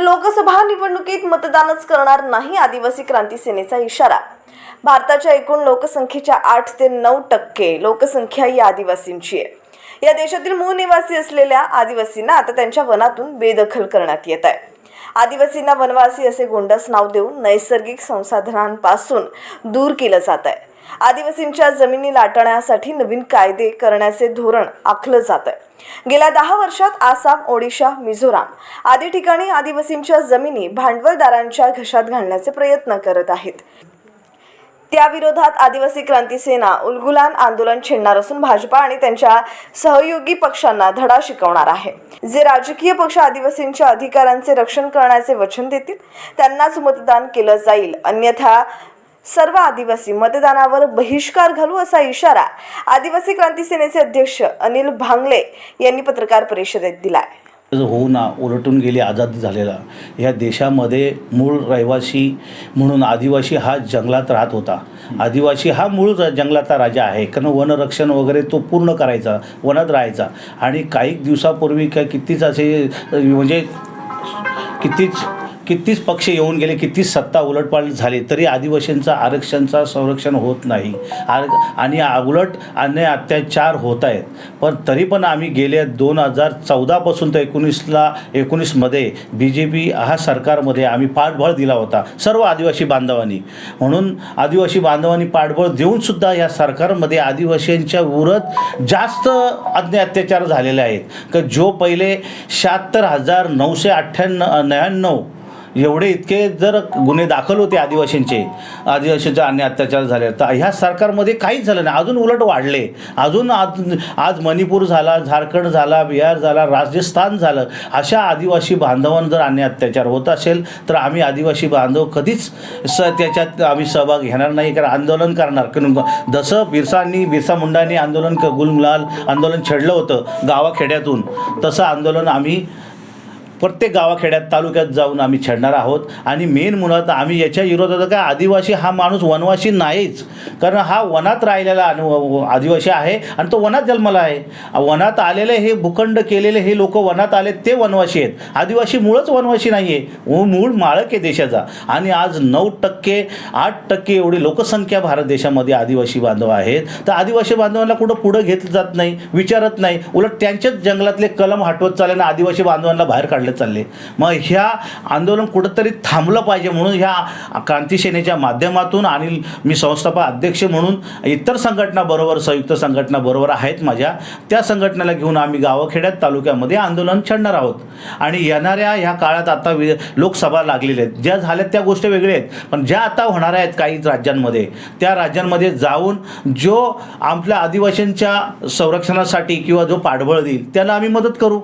तर लोकसभा निवडणुकीत मतदानच करणार नाही आदिवासी क्रांती सेनेचा इशारा. भारताच्या एकूण लोकसंख्येच्या आठ ते नऊ टक्के लोकसंख्या ही आदिवासींची आहे. या देशातील मूळ निवासी असलेल्या आदिवासींना आता त्यांच्या वनातून बेदखल करण्यात येत आहे. आदिवासींना वनवासी असे गोंडस नाव देऊन नैसर्गिक संसाधनांपासून दूर केलं जात आहे. आदिवासींच्या जमिनी लाटण्यासाठी नवीन कायदे करण्याचे धोरण आखलं जात आहे गेल्या दहा वर्षात आसाम ओडिशा मिझोराम आदी ठिकाणी आदिवासींच्या जमिनी भांडवलदारांच्या घशात घालण्याचे प्रयत्न करत आहेत. त्याविरोधात आदिवासी क्रांती सेना उलगुलान आंदोलन छेडणार असून भाजपा आणि त्यांच्या सहयोगी पक्षांना धडा शिकवणार आहे. जे राजकीय पक्ष आदिवासींच्या अधिकारांचे रक्षण करण्याचे वचन देतील त्यांनाच मतदान केलं जाईल. अन्यथा सर्व आदिवासी मतदानावर बहिष्कार घालू असा इशारा आदिवासी क्रांती सेनेचे अध्यक्ष अनिल भांगले यांनी पत्रकार परिषदेत दिला होऊ ना उलटून गेली आझाद झालेला. या देशामध्ये मूळ रहिवासी म्हणून आदिवासी हा जंगलात राहत होता. आदिवासी हा मूळ जंगलाचा राजा आहे. कारण वनरक्षण वगैरे तो पूर्ण करायचा वनात राहायचा. आणि काही दिवसापूर्वी काय कितीच असे म्हणजे कितीच कितीच पक्ष येऊन गेले कितीच सत्ता उलटपालट झाली तरी आदिवासींचा आरक्षणचा संरक्षण होत नाही. आर आणि उलट अन्याय अत्याचार होत आहेत. पण तरी पण आम्ही गेल्या दोन हजार चौदापासून तर एकोणीसला एकोणीसमध्ये बी जे पी हा सरकारमध्ये आम्ही पाठबळ दिला होता सर्व आदिवासी बांधवांनी. म्हणून आदिवासी बांधवांनी पाठबळ देऊनसुद्धा या सरकारमध्ये आदिवासींच्या उरत जास्त अन्याय अत्याचार झालेले आहेत. का जो पहिले शहात्तर हजार नऊशे अठ्ठ्याण्णव नव्याण्णव एवढे इतके जर गुन्हे दाखल होते आदिवासींचे आदिवासींचा अन्य अत्याचार झाले तर ह्या सरकारमध्ये काहीच झालं नाही. अजून उलट वाढले. अजून आज आज मणिपूर झाला झारखंड झाला बिहार झाला राजस्थान झालं अशा आदिवासी बांधवांना जर अन्य अत्याचार होत असेल तर आम्ही आदिवासी बांधव कधीच स त्याच्यात आम्ही सहभाग घेणार नाही कारण आंदोलन करणार. कारण जसं बिरसांनी बिरसा मुंडांनी आंदोलन क- गुलमलाल आंदोलन छेडलं होतं गावाखेड्यातून तसं आंदोलन आम्ही प्रत्येक गावाखेड्यात तालुक्यात जाऊन आम्ही छेडणार आहोत. आणि मेन मुळात आम्ही याच्या विरोधात काय आदिवासी हा माणूस वनवासी नाहीच. कारण हा वनात राहिलेला अनु आदिवासी आहे आणि तो वनात जन्मला आहे. वनात आलेले हे भूखंड केलेले हे लोक वनात आले ते वनवासी आहेत. आदिवासी मूळच वनवासी नाही आहे मूळ माळक आहे देशाचा. आणि आज नऊ टक्के आठ टक्के एवढी लोकसंख्या भारत देशामध्ये आदिवासी बांधव आहेत. तर आदिवासी बांधवांना कुठं पुढं घेतलं जात नाही विचारत नाही. उलट त्यांच्याच जंगलातले कलम हटवत चालल्यानं आदिवासी बांधवांना बाहेर काढलं चालले. मग ह्या आंदोलन कुठंतरी थांबलं पाहिजे म्हणून ह्या क्रांतीसेनेच्या माध्यमातून आणि मी संस्थापक अध्यक्ष म्हणून इतर संघटनाबरोबर संयुक्त संघटनाबरोबर आहेत माझ्या. त्या संघटनेला घेऊन आम्ही गावखेड्यात तालुक्यामध्ये आंदोलन छेडणार आहोत. आणि येणाऱ्या ह्या काळात आता वि लोकसभा लागलेल्या आहेत. ज्या झाल्यात त्या गोष्टी वेगळ्या आहेत. पण ज्या आता होणार आहेत काही राज्यांमध्ये त्या राज्यांमध्ये जाऊन जो आपल्या आदिवासींच्या संरक्षणासाठी किंवा जो पाठबळ देईल त्याला आम्ही मदत करू.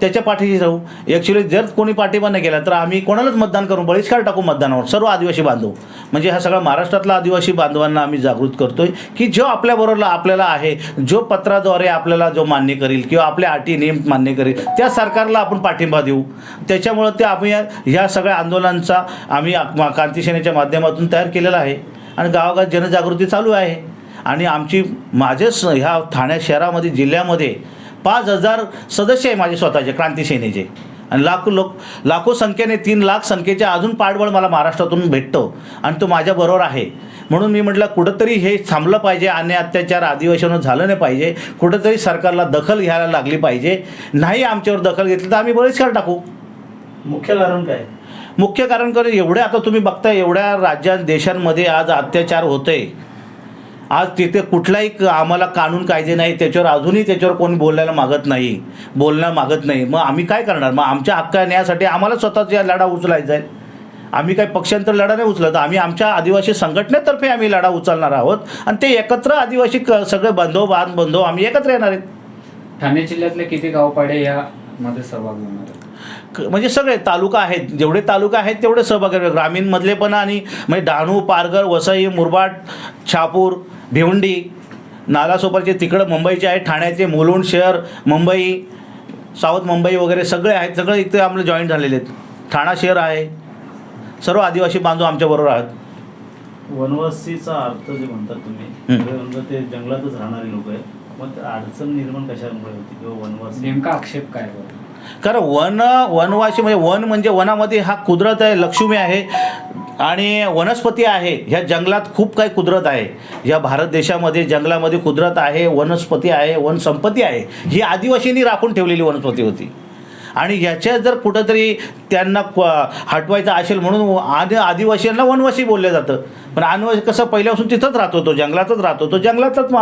त्याच्या पाठीशी राहू. ॲक्च्युली जर कोणी पाठिंबा नाही केला तर आम्ही कोणालाच मतदान करू बहिष्कार टाकू मतदानावर सर्व आदिवासी बांधव. म्हणजे हा सगळा महाराष्ट्रातला आदिवासी बांधवांना आम्ही जागृत करतोय की जो आपल्याबरोबरला आपल्याला आहे जो पत्राद्वारे आपल्याला जो मान्य करेल किंवा आपल्या अटी नियम मान्य करेल त्या सरकारला आपण पाठिंबा देऊ. त्याच्यामुळं ते आम्ही या- ह्या सगळ्या आंदोलनांचा आम्ही क्रांतीसेनेच्या माध्यमातून तयार केलेला आहे. आणि गावागावात जनजागृती चालू आहे. आणि आमची माझेच ह्या ठाणे शहरामध्ये जिल्ह्यामध्ये पाच हजार सदस्य आहे माझे स्वतःचे क्रांती सेनेचे. आणि लाखो लोक लाखो संख्येने तीन लाख संख्येचे अजून पाठबळ मला महाराष्ट्रातून भेटतो आणि तो माझ्याबरोबर आहे. म्हणून मी म्हटलं कुठंतरी हे थांबलं पाहिजे अन्याय अत्याचार आदिवासीवर झालं नाही पाहिजे कुठंतरी सरकारला दखल घ्यायला लागली पाहिजे. नाही आमच्यावर दखल घेतली तर आम्ही बहिष्कार टाकू. मुख्य कारण काय? मुख्य कारण कर एवढे आता तुम्ही बघता एवढ्या राज्यात देशांमध्ये आज अत्याचार होते आज तिथे कुठलाही क- आम्हाला कानून कायदे नाही त्याच्यावर अजूनही त्याच्यावर कोणी बोलायला मागत नाही बोलणं मागत नाही. मग आम्ही काय करणार? मग आमच्या हक्क न्यायासाठी आम्हाला स्वतःचा लढा उचलायचा आहे. आम्ही काही पक्षांतर लढा नाही उचलत. आम्ही आमच्या आदिवासी संघटनेतर्फे आम्ही लढा उचलणार आहोत आणि ते एकत्र आदिवासी क सगळे बंधव बांध बंधव आम्ही एकत्र येणार आहेत. ठाणे जिल्ह्यातले किती गावपाडे या मध्ये सहभागी होणार म्हणजे सगळे तालुका आहेत. जेवढे तालुका आहेत तेवढे सहभागी. ग्रामीणमधले पण आणि म्हणजे डहाणू पारगर वसई मुरबाड शहापूर भिवंडी नालासोपारचे तिकडं मुंबईचे आहेत ठाण्याचे मुलुंड शहर मुंबई साऊथ मुंबई वगैरे सगळे आहेत. सगळे इथे आपले जॉईन झालेले आहेत. ठाणा शहर आहे. सर्व आदिवासी बांधव आमच्याबरोबर आहेत. वनवासीचा अर्थ जे म्हणतात तुम्ही म्हणजे ते जंगलातच राहणारे लोक आहेत. मग अडचण निर्माण कशामुळे होती किंवा वनवासी? नेमका आक्षेप काय बरं? कारण वन वनवासी म्हणजे वन म्हणजे वनामध्ये हा कुदरत आहे लक्ष्मी आहे आणि वनस्पती आहे. ह्या जंगलात खूप काही कुदरत आहे. या भारत देशामध्ये जंगलामध्ये कुदरत आहे वनस्पती आहे वनसंपत्ती आहे. ही आदिवासींनी राखून ठेवलेली वनस्पती होती. आणि याच्या जर कुठंतरी त्यांना हटवायचं असेल म्हणून आदि आदिवासींना वनवासी बोललं जातं. पण आदिवासी कसं पहिल्यापासून तिथंच राहतो तो जंगलातच राहतो तो जंगलातच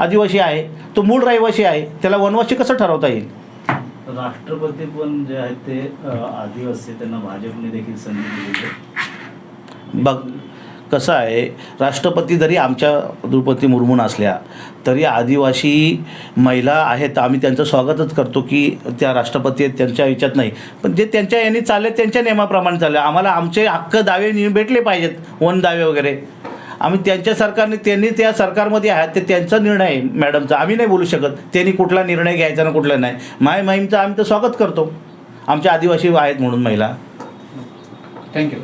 आदिवासी आहे. तो मूळ रहिवासी आहे. त्याला वनवासी कसं ठरवता येईल? राष्ट्रपती पण जे आहेत ते आदिवासी त्यांना भाजपने देखील संधी दिली बघ कसं आहे राष्ट्रपती जरी आमच्या द्रौपदी मुर्मू असल्या तरी आदिवासी महिला आहेत. आम्ही त्यांचं स्वागतच करतो की त्या राष्ट्रपती आहेत त्यांच्या याच्यात नाही. पण जे त्यांच्या यांनी चालले त्यांच्या नियमाप्रमाणे चालले. आम्हाला आमचे हक्क दावे भेटले पाहिजेत. वन दावे वगैरे. आम्ही त्यांच्या सरकारने त्यांनी त्या सरकारमध्ये आहेत ते त्यांचा निर्णय आहे मॅडमचा. आम्ही नाही बोलू शकत. त्यांनी कुठला निर्णय घ्यायचा ना कुठला नाही. माय माहीमचं आम्ही तर स्वागत करतो. आमच्या आदिवासी आहेत म्हणून महिला. थँक्यू